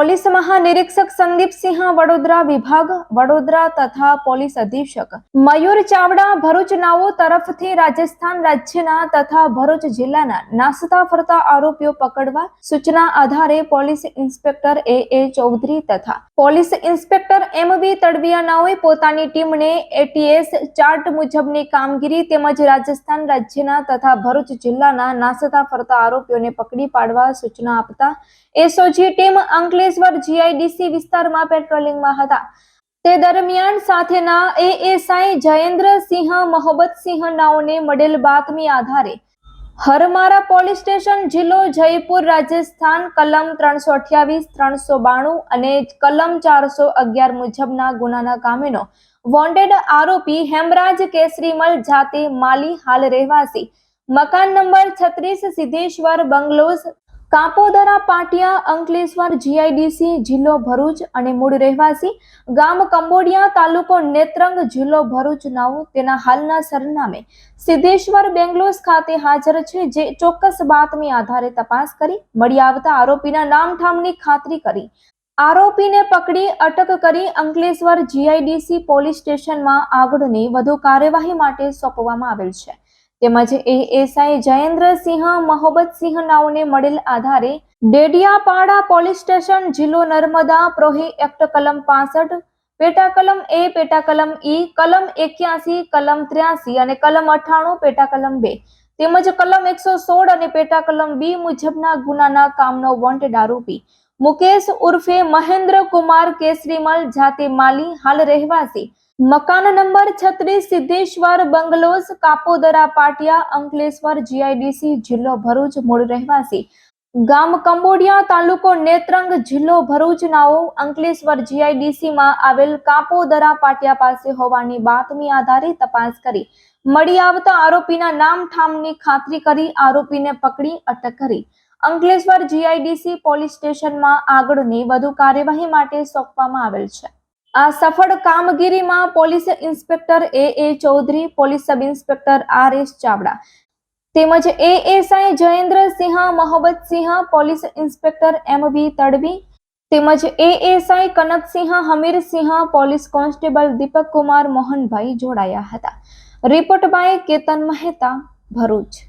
Police મહાનિરીક્ષક Sandipsinh Vadodara વિભાગ, વડોદરા તથા police અધિક્ષક. મયુર ચાવડા, ભરૂચ નાઓ તરફથી રાજસ્થાન રાજ્યના તથા ભરૂચ જિલ્લાના નાસતા ફરતા આરોપીઓ પકડવા સૂચના આધારે police inspector A. A. Chaudhari તથા પોલીસ ઇન્સ્પેક્ટર એમ. વી. તડવિયાનાઓએ પોતાની ટીમને એટીએસ ચાર્ટ મુજબની કામગીરી તેમજ રાજસ્થાન રાજ્યના તથા ભરૂચ જિલ્લાના નાસતા ફરતા આરોપીઓને પકડી પાડવા સૂચના આપતા એસઓજી ટીમ અંકલેશ્વર જીઆઈડીસી વિસ્તારમાં પેટ્રોલિંગમાં હતા. તે દરમિયાન સાથેના એએસઆઈ જયેન્દ્રસિંહ મોહબ્બતસિંહ નાઓને મળેલ બાતમી આધારે હરમારા પોલીસ સ્ટેશન જિલ્લો જયપુર રાજસ્થાન કલમ ત્રણસો અઠ્યાવીસ, ત્રણસો બાણું અને કલમ ચારસો અગિયાર મુજબના ગુનાના કામેનો વોન્ટેડ આરોપી હેમરાજ કેસરીમલ જાતે માલી હાલ રહેવાસી. મકાન નંબર છત્રીસ સિદ્ધેશ્વર બંગલોઝ કાપોદરા, પાટિયા, અંકલેશ્વર, જીઆઈડીસી, જિલ્લો ભરૂચ અને મૂળ રહેવાસી ગામ કંબોડિયા તાલુકો નેત્રંગ જિલ્લો ભરૂચ નાવું તેના હાલના સરનામે સિદ્ધેશ્વર બેંગ્લોસ ખાતે હાજર છે, જે ચોક્કસ બાતમી આધારે તપાસ કરી મળી આવતા આરોપીના નામઠામની ખાતરી કરી. આરોપીને પકડી, અટક કરી અંકલેશ્વર જીઆઈડીસી પોલીસ સ્ટેશનમાં આગળની વધુ કાર્યવાહી માટે સોંપવામાં આવેલ છે. તેમજ એએસઆઈ જયેન્દ્રસિંહ મહોબતસિંહ નાઓને મળેલ આધારે ડેડિયાપાડા પોલીસ સ્ટેશન જિલ્લો નર્મદા પ્રોહી એક્ટ કલમ પાસઠ પેટા કલમ એ પેટા કલમ ઈ, કલમ એક્યાસી, કલમ ત્ર્યાસી અને કલમ અઠાણું પેટા કલમ બે. તેમજ કલમ એકસો સોળ અને પેટા કલમ બી મુજબના ગુનાના કામનો વોન્ટેડ આરોપી મુકેશ ઉર્ફે મહેન્દ્ર કુમાર કેસરીમલ જાતે માલી, હાલ રહેવાસી. મકાન નંબર છત્રીસ સિદ્ધેશ્વર બંગલોઝ, કાપોદરા પાટિયા, અંકલેશ્વર, જીઆઈડીસી જિલ્લો ભરૂચ મૂળ રહેવાસી. ગામ કંબોડિયા તાલુકો નેત્રંગ જિલ્લો ભરૂચ નાઓ અંકલેશ્વર જીઆઈડીસી માં આવેલ કાપોદરા પાટિયા પાસે હોવાની બાતમી આધારે તપાસ કરી. મળી આવતા આરોપીના નામ ઠામની ખાતરી કરી, આરોપીને પકડી, અટક કરી. અંકલેશ્વર જીઆઈડીસી પોલીસ સ્ટેશનમાં આગળની વધુ કાર્યવાહી માટે સોંપવામાં આવેલ છે. આ સફળ કામગીરીમાં police inspector A A Chaudhari, police sub inspector R S Chavda તેમજ A ASI Jayendrasinh Mohabbatsinh police inspector M V Tadvi તેમજ A SI Kanaksinh Hamirsinh police constable Deepak Kumar Mohanbhai જોડાયા હતા. Report by Ketan Mehta Bharuch.